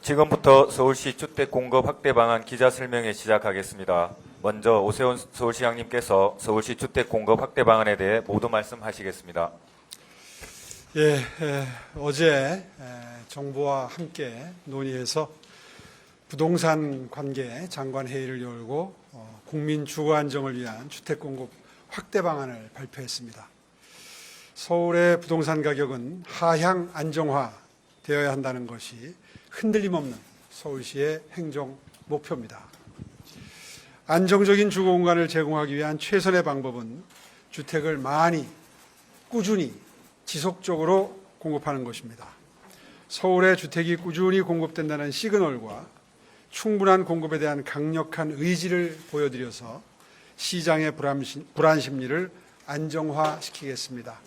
지금부터 서울시 주택 공급 확대 방안 기자 설명회 시작하겠습니다. 먼저 오세훈 서울시장님께서 서울시 주택 공급 확대 방안에 대해 모두 말씀하시겠습니다. 예, 에, 어제 에, 정부와 함께 논의해서 부동산 관계 장관 회의를 열고 어, 국민 주거 안정을 위한 주택 공급 확대 방안을 발표했습니다. 서울의 부동산 가격은 하향 안정화 되어야 한다는 것이 흔들림 없는 서울시의 행정 목표입니다. 안정적인 주거 공간을 제공하기 위한 최선의 방법은 주택을 많이 꾸준히 지속적으로 공급하는 것입니다. 서울에 주택이 꾸준히 공급된다는 시그널과 충분한 공급에 대한 강력한 의지를 보여드려서 시장의 불안 심리를 안정화시키겠습니다.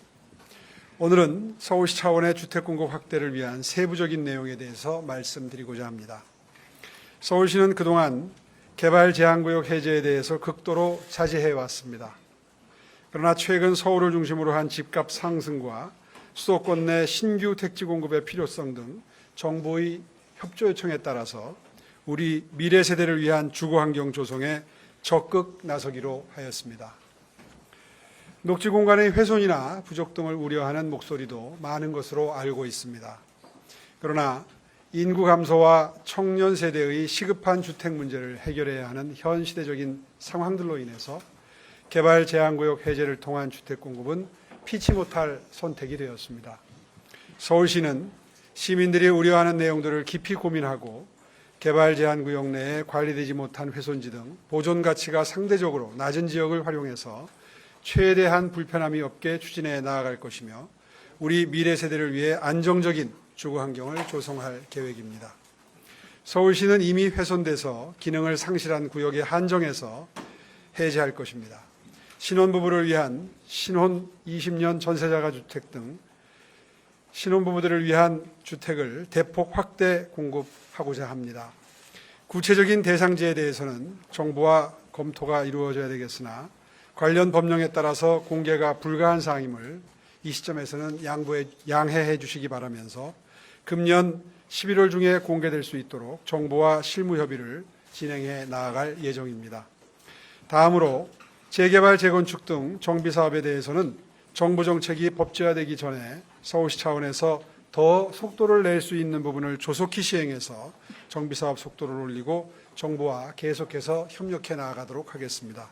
오늘은 서울시 차원의 주택 공급 확대를 위한 세부적인 내용에 대해서 말씀드리고자 합니다. 서울시는 그동안 개발 제한구역 해제에 대해서 극도로 자제해 왔습니다. 그러나 최근 서울을 중심으로 한 집값 상승과 수도권 내 신규 택지 공급의 필요성 등 정부의 협조 요청에 따라서 우리 미래 세대를 위한 주거 환경 조성에 적극 나서기로 하였습니다. 녹지 공간의 훼손이나 부족 등을 우려하는 목소리도 많은 것으로 알고 있습니다. 그러나 인구 감소와 청년 세대의 시급한 주택 문제를 해결해야 하는 현 시대적인 상황들로 인해서 개발 제한구역 해제를 통한 주택 공급은 피치 못할 선택이 되었습니다. 서울시는 시민들이 우려하는 내용들을 깊이 고민하고 개발 제한 구역 내에 관리되지 못한 훼손지 등 보존 가치가 상대적으로 낮은 지역을 활용해서 최대한 불편함이 없게 추진해 나아갈 것이며 우리 미래 세대를 위해 안정적인 주거 환경을 조성할 계획입니다. 서울시는 이미 훼손돼서 기능을 상실한 구역에 한정해서 해제할 것입니다. 신혼부부를 위한 신혼 20년 전세자가 주택 등 신혼부부들을 위한 주택을 대폭 확대 공급하고자 합니다. 구체적인 대상지에 대해서는 정부와 검토가 이루어져야 되겠으나 관련 법령에 따라서 공개가 불가한 사항임을 이 시점에서는 양보해, 양해해 주시기 바라면서 금년 11월 중에 공개될 수 있도록 정부와 실무 협의를 진행해 나아갈 예정입니다. 다음으로 재개발, 재건축 등 정비 사업에 대해서는 정부 정책이 법제화되기 전에 서울시 차원에서 더 속도를 낼 수 있는 부분을 조속히 시행해서 정비 사업 속도를 올리고 정부와 계속해서 협력해 나아가도록 하겠습니다.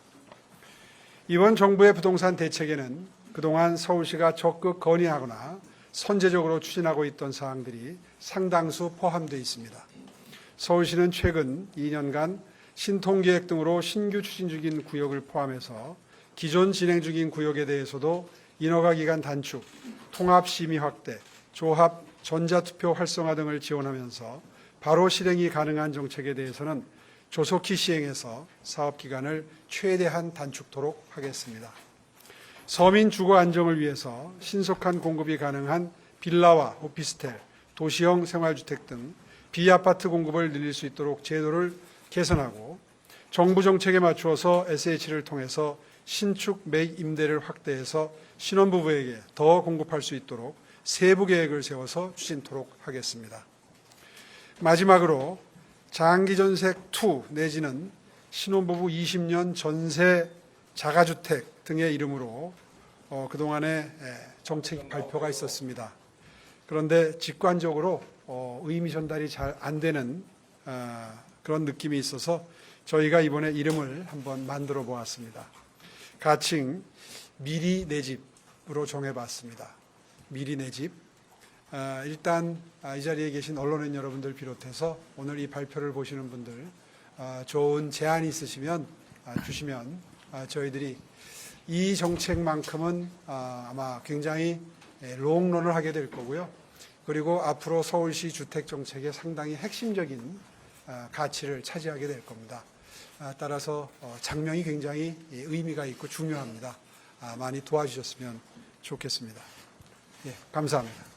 이번 정부의 부동산 대책에는 그동안 서울시가 적극 건의하거나 선제적으로 추진하고 있던 사항들이 상당수 포함되어 있습니다. 서울시는 최근 2년간 신통계획 등으로 신규 추진 중인 구역을 포함해서 기존 진행 중인 구역에 대해서도 인허가 기간 단축, 통합 심의 확대, 조합 전자투표 활성화 등을 지원하면서 바로 실행이 가능한 정책에 대해서는 조속히 시행해서 사업 기간을 최대한 단축토록 하겠습니다. 서민 주거 안정을 위해서 신속한 공급이 가능한 빌라와 오피스텔, 도시형 생활주택 등 비아파트 공급을 늘릴 수 있도록 제도를 개선하고 정부 정책에 맞추어서 SH를 통해서 신축 매입 임대를 확대해서 신혼부부에게 더 공급할 수 있도록 세부 계획을 세워서 추진토록 하겠습니다. 마지막으로 장기 전색 2 내지는 신혼부부 20년 전세 자가주택 등의 이름으로 어, 그동안에 에, 정책 발표가 있었습니다. 그런데 직관적으로 어, 의미 전달이 잘 안 되는 아, 그런 느낌이 있어서 저희가 이번에 이름을 한번 만들어 보았습니다. 가칭 미리 내 집으로 정해봤습니다. 미리 내 집. 아, 일단 아, 이 자리에 계신 언론인 여러분들 비롯해서 오늘 이 발표를 보시는 분들 아, 좋은 제안이 있으시면 아, 주시면 아, 저희들이 이 정책만큼은 아, 아마 굉장히 예, 롱런을 하게 될 거고요. 그리고 앞으로 서울시 주택 정책의 상당히 핵심적인 아, 가치를 차지하게 될 겁니다. 아, 따라서 어, 장면이 굉장히 예, 의미가 있고 중요합니다. 아, 많이 도와주셨으면 좋겠습니다. 예, 감사합니다.